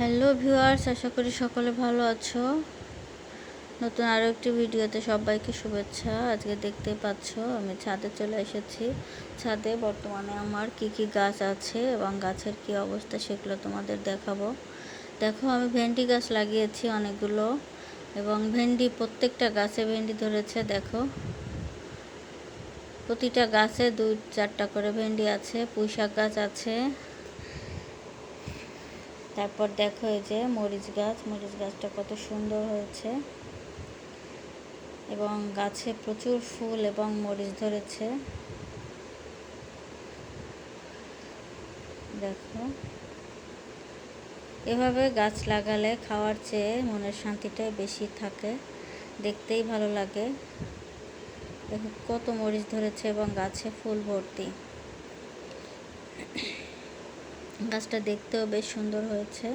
Hello viewers আশা করি সকলে ভালো আছো। নতুন আরও একটি ভিডিওতে সবাইকে শুভেচ্ছা। আজকে দেখতেই পাচ্ছ, আমি ছাদে চলে এসেছি। ছাদে বর্তমানে আমার কি কি গাছ আছে এবং গাছের কি অবস্থা সেগুলো তোমাদের দেখাবো। দেখো, আমি ভেন্ডি গাছ লাগিয়েছি অনেকগুলো এবং ভেন্ডি, প্রত্যেকটা গাছে ভেন্ডি ধরেছে, দেখো। প্রতিটা গাছে দুই, চারটা করে ভেন্ডি আছে পুঁই শাক গাছ আছে। তারপর দেখো এই যে মরিচ গাছ, মরিচ গাছটা কত সুন্দর হয়েছে। এবং গাছে প্রচুর ফুল এবং মরিচ ধরেছে। দেখো। এভাবে গাছ লাগালে খাওয়ার চেয়ে মনের শান্তিটাই বেশি থাকে। দেখতেই ভালো লাগে। দেখো কত মরিচ ধরেছে এবং গাছে ফুল ভর্তি। গাছটা দেখতেও বেশ সুন্দর হয়েছে।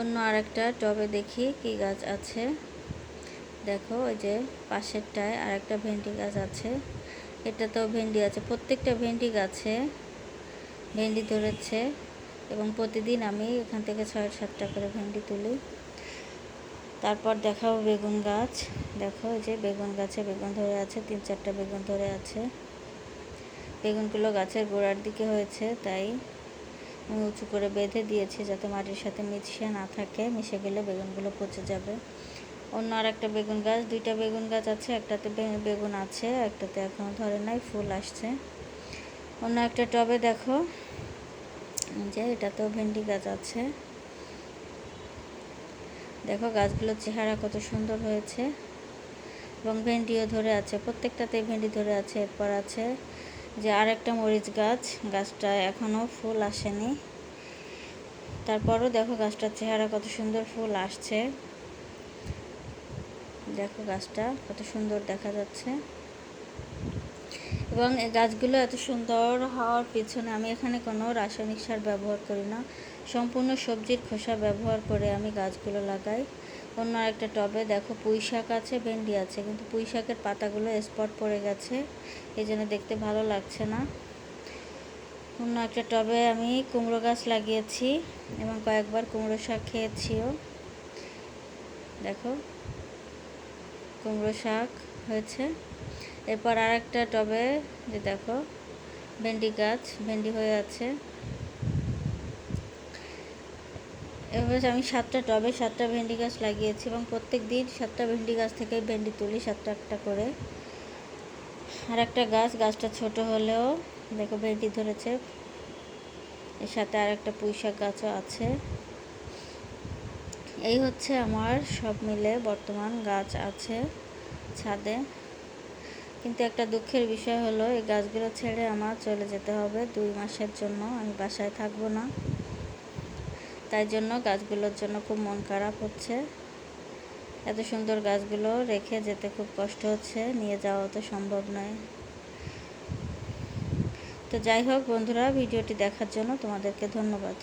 অন্য আরেকটা টবে দেখি কি গাছ আছে। দেখো, ওই যে পাশেরটায় আরেকটা ভেন্ডি গাছ আছে। এটাতেও ভেন্ডি আছে, প্রত্যেকটা ভেন্ডি গাছে ভেন্ডি ধরেছে এবং প্রতিদিন আমি এখান থেকে ছয় সাতটা করে ভেন্ডি তুলি। তারপর দেখাও বেগুন গাছ। দেখো, ওই যে বেগুন গাছে বেগুন ধরে আছে তিন চারটা বেগুন ধরে আছে। বেগুনগুলো গাছের গোড়ার দিকে হয়েছে, তাই উঁচু করে বেঁধে দিয়েছি যাতে মাটির সাথে মিশিয়ে না থাকে, মিশে গেলে বেগুনগুলো পচে যাবে। অন্য আর একটা বেগুন গাছ, দুইটা বেগুন গাছ আছে, একটাতে বেগুন আছে, একটাতে এখনও ধরে নাই, ফুল আসছে। অন্য একটা টবে দেখো যে এটাতেও ভেন্ডি গাছ আছে। দেখো গাছগুলোর চেহারা কত সুন্দর হয়েছে। এবং ভেন্ডিও ধরে আছে প্রত্যেকটাতে ভেন্ডি ধরে আছে, এরপর আছে যে আর একটা মরিচ গাছ, গাছটা এখনও ফুল আসেনি। তারপরও দেখো গাছটার চেহারা কত সুন্দর ফুল আসছে। দেখো গাছটা কত সুন্দর দেখা যাচ্ছে। এবং এই গাছগুলো এত সুন্দর হওয়ার পিছনে আমি এখানে কোনো রাসায়নিক সার ব্যবহার করি না। সম্পূর্ণ সবজির খোসা ব্যবহার করে আমি গাছগুলো লাগাই। অন্য একটা টবে দেখো পুঁই শাক আছে, ভেন্ডি আছে, কিন্তু পুঁই শাকের পাতাগুলো স্পট পড়ে গেছে, এই জন্য দেখতে ভালো লাগছে না। অন্য একটা টবে আমি কুমড়ো গাছ লাগিয়েছি এবং কয়েকবার কুমড়ো শাক খেয়েছিও। দেখো, কুমড়ো শাক হয়েছে। এরপর আর একটা টবে, যে দেখো, ভেন্ডি গাছ, ভেন্ডি হয়ে আছে। এবার আমি সাতটা টবে সাতটা ভেন্ডি গাছ লাগিয়েছি এবং প্রত্যেক দিন সাতটা ভেন্ডি গাছ থেকে ভেন্ডি তুলি সাতটা একটা করে। আর একটা গাছ, গাছটা ছোট হলেও, দেখো ভেন্ডি ধরেছে। এর সাথে আর একটা পুঁইশাক গাছও আছে। এই হচ্ছে আমার সব মিলে বর্তমান গাছ আছে ছাদে। কিন্তু একটা দুঃখের বিষয় হলো, এই গাছগুলো ছেড়ে আমার চলে যেতে হবে দুই মাসের জন্য। আমি বাসায় থাকব না। তাই জন্য গাছগুলোর জন্য খুব মন খারাপ হচ্ছে। এত সুন্দর গাছগুলো রেখে যেতে খুব কষ্ট হচ্ছে। নিয়ে যাওয়া তো সম্ভব নয়। তো যাই হোক বন্ধুরা, ভিডিওটি দেখার জন্য তোমাদেরকে ধন্যবাদ।